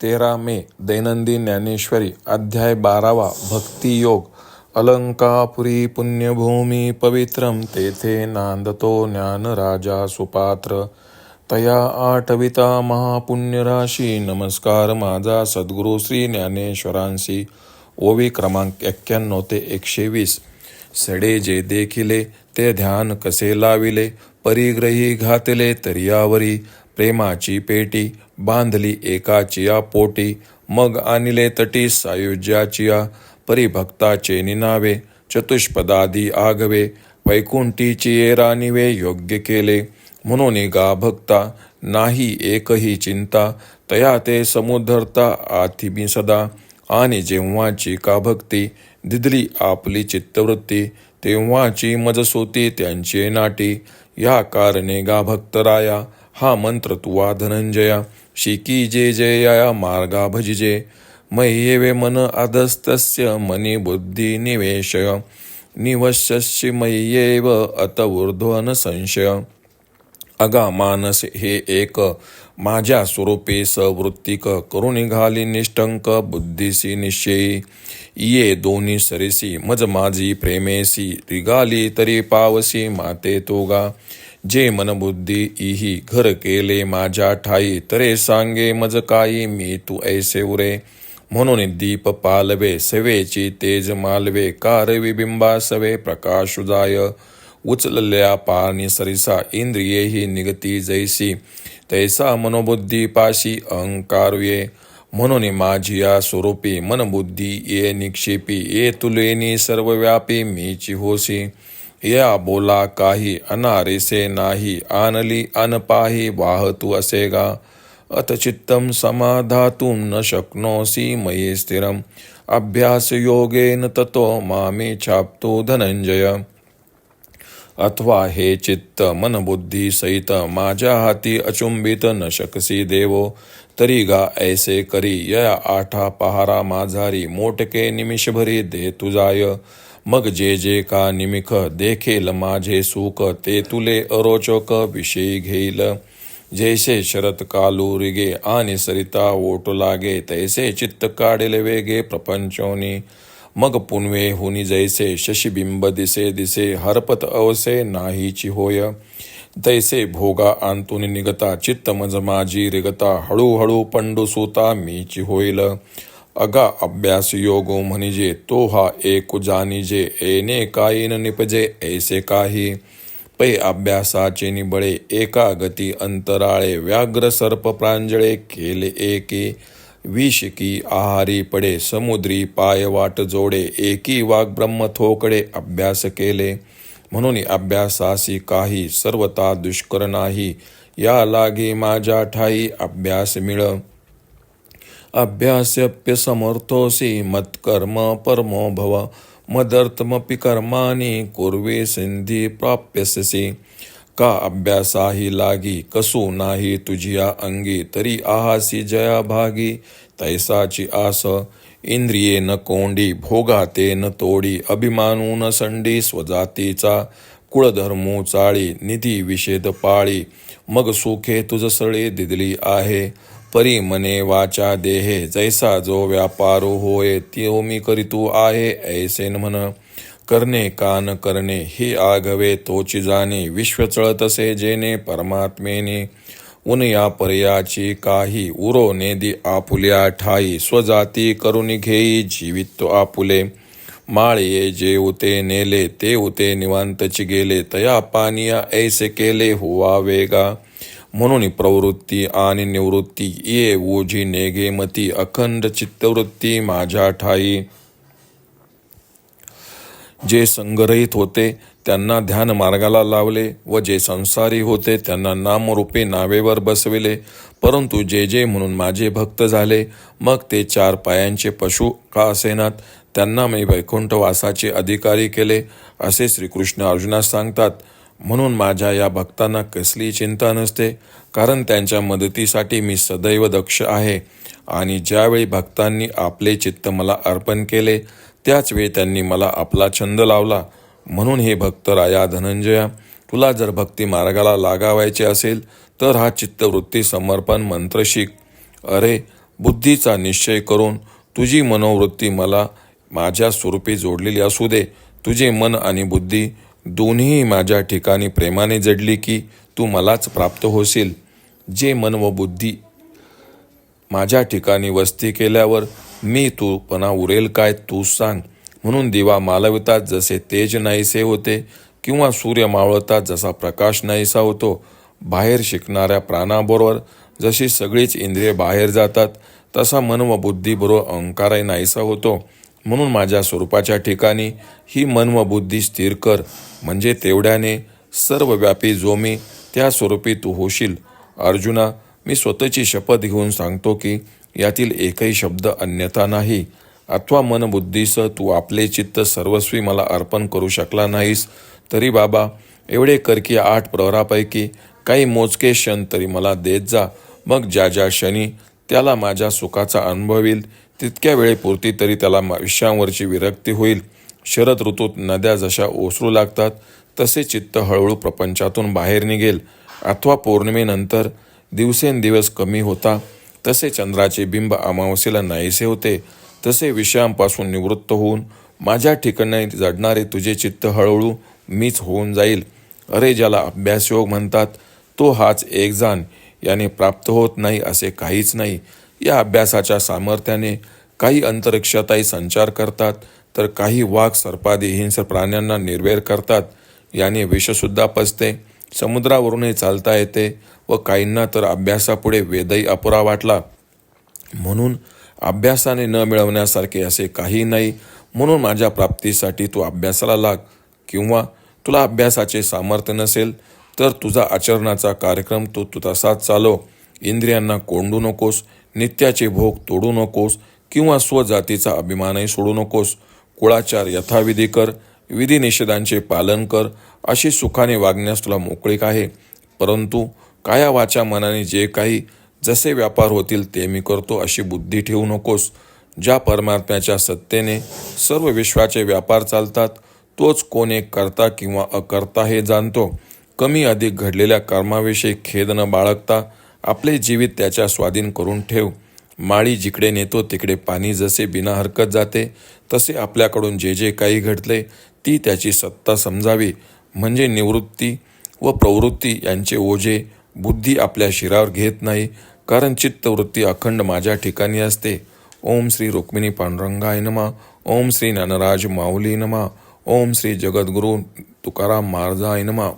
तेरा मे दैनंदिन ज्ञानेश्वरी अध्याय बारावा भक्तियोग अलंकापुरी पुण्यभूमी पवित्रम तेथे नांदतो ज्ञानराजा सुपात्र. तया आठविता महापुण्यराशी नमस्कार माझा सद्गुरू श्री ज्ञानेश्वरांशी. ओवी क्रमांक एक्क्याण्णव ते एकशे वीस सडे जे देखिले ते ध्यान कसे लाविले? परिग्रही घातले तरियावरी प्रेमाची पेटी बांधली एकाचिया पोटी मग आणले तटी सायुज्याचिया परिभक्ताचे निनावे चतुष्पदादी आगवे वैकुंठीची येरानिवे योग्य केले. म्हणून गा भक्ता नाही एकही चिंता तया ते समुद्धरता आथी सदा. आणि जेव्हाची का भक्ती दिदली आपली चित्तवृत्ती तेव्हाची मजसोती त्यांचे नाटी. या कारणे गा भक्तराया हा मंत्र तुवा धनंजया. शिकी जे जया मार्गा भजिजे मय्येवे मन अधस्तस्य मनी बुद्धी निवेशय। निवशस्य मय्येव अत ऊर्ध्वन संशय। अगा मानस हे एक माझ्या स्वरूपे सवृत्तिक करू निघाली निष्ठंक बुद्धीसी निश्चयी। ये दोन्ही सरिसी मज माझी प्रेमेसी रिगाली तरी पावसी माते तोगा। जे मनबुद्धी इही घर केले माझ्या ठाई तरे सांगे मज काही मी तू ऐसे उरे. म्हणून दीप पालवे सवेची तेज मालवे कारवी बिंबा सवे प्रकाश जाय. उचलल्या पाणी सरिसा इंद्रियेही निगती जैसी. तैसा मनोबुद्धी पाशी अहंकारये म्हणून माझी या स्वरूपी मनबुद्धी ये निक्षेपी ये तुलेनी सर्वव्यापी मीची होसी. या बोला काही अनारेसे नाही आणली अनपाही वाहतू असे गा अथ चित्तम समाधातुं न शक्नोसी मयी स्थिरम. अभ्यास योगेन ततो मामे छापतो धनंजय. अथवा हे चित्त मनबुद्धी सहित माझ्या हाती अचुंबित न शकसी देवो. तरी गा ऐसे करी या आठा पहारा माझारी मोटके निमिषभरी दे तुझाय. मग जे जे का निमिख देखेल माझे सुख ते तुले अरोचक विषयी घेईल. जैसे शरत कालू रिगे आणि सरिता ओट लागे तैसे चित्त काढेल वेगे प्रपंचोनी. मग पुनवे हुनी जैसे शशिबिंब दिसे दिसे हरपत अवसे नाहीची होय. तैसे भोगा आंतून निगता चित्त मज माझी रिगता हळूहळू पंडू सुता मीची होईल. अगा अभ्यास योगो म्हणजे तो हा एक जाणीजे एने काईन निपजे ऐसे काही। पै अभ्यासाचे निबळे एका गती अंतराळे व्याघ्र सर्प प्रांजळे केले एके। विषकी आहारी पडे समुद्री पाय वाट जोडे एकी वाघ ब्रह्म थोकडे अभ्यास केले। म्हणून अभ्यासासी काही सर्वता दुष्कर नाही। या लागे माझ्या ठाई अभ्यास मिळ। अभ्यासप्य समर्थोसी मत्कर्म परमो भव। मदर्थमपि कर्माणि कुर्वे सिंधी प्राप्यससी का अभ्यासाही लागी कसू नाही तुझिया अंगी तरी आहासी जया भागी। तैसाची आस इंद्रिये न कोंडी भोगाते न तोडी। अभिमानू न संडी स्वजातीचा कुळधर्मू चाळी निधी विषेद पाळी। मग सुखे तुझ सळे दिदली आहे। परी मने वाचा देहे जैसा जो व्यापारो होय त्यो मी करीतू आहे ऐसेन म्हण. करणे कान करणे हे आघवे तोची जाणे विश्व चळतसे जेने परमात्मेने. उन या पर्याची काही उरो नेदी आपुल्या ठाई स्वजाती करुणी घेई जीवित आपुले. माळये जे उते नेले ते उते निवांतची गेले तया पानिया ऐसे केले हुवा वेगा. म्हणून प्रवृत्ती आणि निवृत्ती ये ओझी नेगे मती अखंड चित्तवृत्ती माझ्या ठाई. जे संग्रहित होते त्यांना ध्यान मार्गाला लावले व जे संसारी होते त्यांना नामरूपे नावेवर बसविले. परंतु जे जे म्हणून माझे भक्त झाले मग ते चार पायांचे पशु का असेनात? त्यांना मी वैकुंठवासाचे अधिकारी केले असे श्रीकृष्ण अर्जुनास सांगतात. म्हणून माझ्या या भक्तांना कसली चिंता नसते कारण त्यांच्या मदतीसाठी मी सदैव दक्ष आहे. आणि ज्यावेळी भक्तांनी आपले चित्त मला अर्पण केले त्याचवेळी त्यांनी मला आपला छंद लावला. म्हणून हे भक्त राया धनंजया तुला जर भक्ती मार्गाला लागावायचे असेल तर हा चित्तवृत्ती समर्पण मंत्र शिक. अरे बुद्धीचा निश्चय करून तुझी मनोवृत्ती मला माझ्या स्वरूपी जोडलेली असू दे. तुझे मन आणि बुद्धी दोन्ही माझ्या ठिकाणी प्रेमाने जडली की तू मलाच प्राप्त होशील. जे मन व बुद्धी माझ्या ठिकाणी वस्ती केल्यावर मी तू पणा उरेल काय तू सांग. म्हणून दिवा मालवितात जसे तेज नाहीसे होते किंवा सूर्य मावळतात जसा प्रकाश नाहीसा होतो. बाहेर शिकणाऱ्या प्राणाबरोबर जशी सगळीच इंद्रिये बाहेर जातात तसा मन व बुद्धीबरोबर अहंकारही नाहीसा होतो. म्हणून माझ्या स्वरूपाच्या ठिकाणी ही मन व बुद्धी स्थिर कर. म्हणजे तेवढ्याने सर्वव्यापी जो मी त्या स्वरूपी तू होशील. अर्जुना मी स्वतःची शपथ घेऊन सांगतो की यातील एकही शब्द अन्यथा नाही. अथवा मनबुद्धीसह तू आपले चित्त सर्वस्वी मला अर्पण करू शकला नाहीस तरी बाबा एवढे कर की आठ प्रवरापैकी काही मोजके क्षण तरी मला देत जा. मग ज्या ज्या क्षणी त्याला माझ्या सुखाचा अनुभव येईल तितक्या वेळेपुरती तरी त्याला विषयांवरची विरक्ती होईल. शरद ऋतूत नद्या जशा ओसरू लागतात तसे चित्त हळूहळू प्रपंचातून बाहेर निघेल. अथवा पौर्णिमेनंतर दिवसेंदिवस कमी होता तसे चंद्राचे बिंब अमावस्येला नाहीसे होते. तसे विषयांपासून निवृत्त होऊन माझ्या ठिकाणी जडणारे तुझे चित्त हळूहळू मीच होऊन जाईल. अरे ज्याला अभ्यासयोग म्हणतात तो हाच एक जाण. याने प्राप्त होत नाही असे काहीच नाही. या अभ्यासाच्या सामर्थ्याने काही अंतरिक्षताई संचार करतात तर काही वाघ सर्पादी हिंस्र प्राण्यांना निर्वेर करतात. याने विषसुद्धा पचते. समुद्रावरूनही चालता येते व काहींना तर अभ्यासापुढे वेदही अपुरा वाटला. म्हणून अभ्यासाने न मिळवण्यासारखे असे काही नाही. म्हणून माझ्या प्राप्तीसाठी तू अभ्यासाला लाग. किंवा तुला अभ्यासाचे सामर्थ्य नसेल तर तुझा आचरणाचा कार्यक्रम तू तू तसाच चालव इंद्रियांना कोंडू नकोस नित्याचे भोग तोडू नकोस किंवा स्वजातीचा अभिमानही सोडू नकोस. कुळाचार यथाविधी कर विधी निषेधांचे पालन कर अशी सुखाने वागण्यास तुला मोकळीक आहे. परंतु काया वाचा मनाने जे काही जसे व्यापार होतील ते मी करतो अशी बुद्धी ठेवू नकोस. ज्या परमात्म्याच्या सत्तेने सर्व विश्वाचे व्यापार चालतात तोच कोणे करता किंवा अकर्ता हे जाणतो. कमी अधिक घडलेल्या कर्माविषयी खेद न बाळगता आपले जीवित त्याच्या स्वाधीन करून ठेव. माळी जिकडे नेतो तिकडे पाणी जसे बिना हरकत जाते तसे आपल्याकडून जे जे काही घडले ती त्याची सत्ता समजावी. म्हणजे निवृत्ती व प्रवृत्ती यांचे ओझे बुद्धी आपल्या शिरावर घेत नाही कारण चित्तवृत्ती अखंड माझ्या ठिकाणी असते. ओम श्री रुक्मिणी पांडुरंगाय नमा. ओम श्री ज्ञानराज माऊली नमा. ओम श्री जगद्गुरु तुकाराम महाराजाय नमा.